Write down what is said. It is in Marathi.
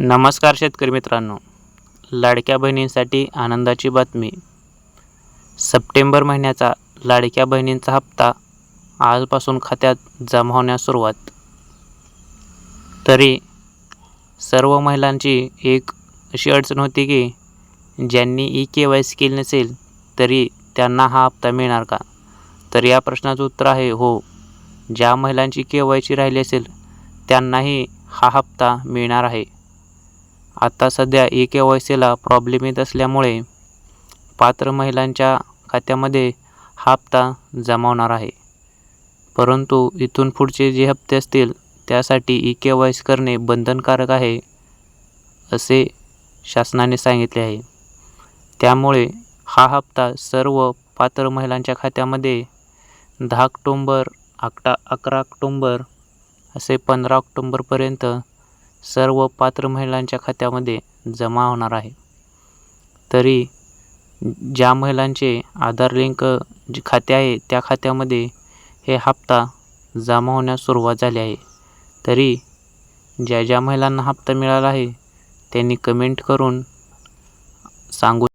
नमस्कार शेतकरी मित्रांनो. लाडक्या बहिणींसाठी आनंदाची बातमी. सप्टेंबर महिन्याचा लाडक्या बहिणींचा हप्ता आजपासून खात्यात जमा होण्यास सुरुवात. तरी सर्व महिलांची एक अशी अडचण होती की ज्यांनी ई के वाय सी केली नसेल तरी त्यांना हा हप्ता मिळणार का? तर या प्रश्नाचं उत्तर आहे हो. ज्या महिलांची के वाय सी राहिली असेल त्यांनाही हा हप्ता मिळणार आहे. आता सध्या ई के वाय सीला प्रॉब्लेम येत असल्यामुळे पात्र महिलांच्या खात्यामध्ये हा हप्ता जमा होणार आहे. परंतु इथून पुढचे जे हप्ते असतील त्यासाठी ई के वाय सी करणे बंधनकारक आहे असे शासनाने सांगितले आहे. त्यामुळे हा हप्ता सर्व पात्र महिलांच्या खात्यामध्ये दहा ऑक्टोंबर अकरा अकरा ऑक्टोंबर असे पंधरा ऑक्टोंबरपर्यंत सर्व पात्र महिलांच्या खात्यामध्ये जमा होणार आहे. तरी ज्या महिलांचे आधार लिंक जे खाते आहे त्या खात्यामध्ये हे हप्ता जमा होण्यास सुरुवात झाली आहे. तरी ज्या ज्या महिलांना हप्ता मिळाला आहे त्यांनी कमेंट करून सांगू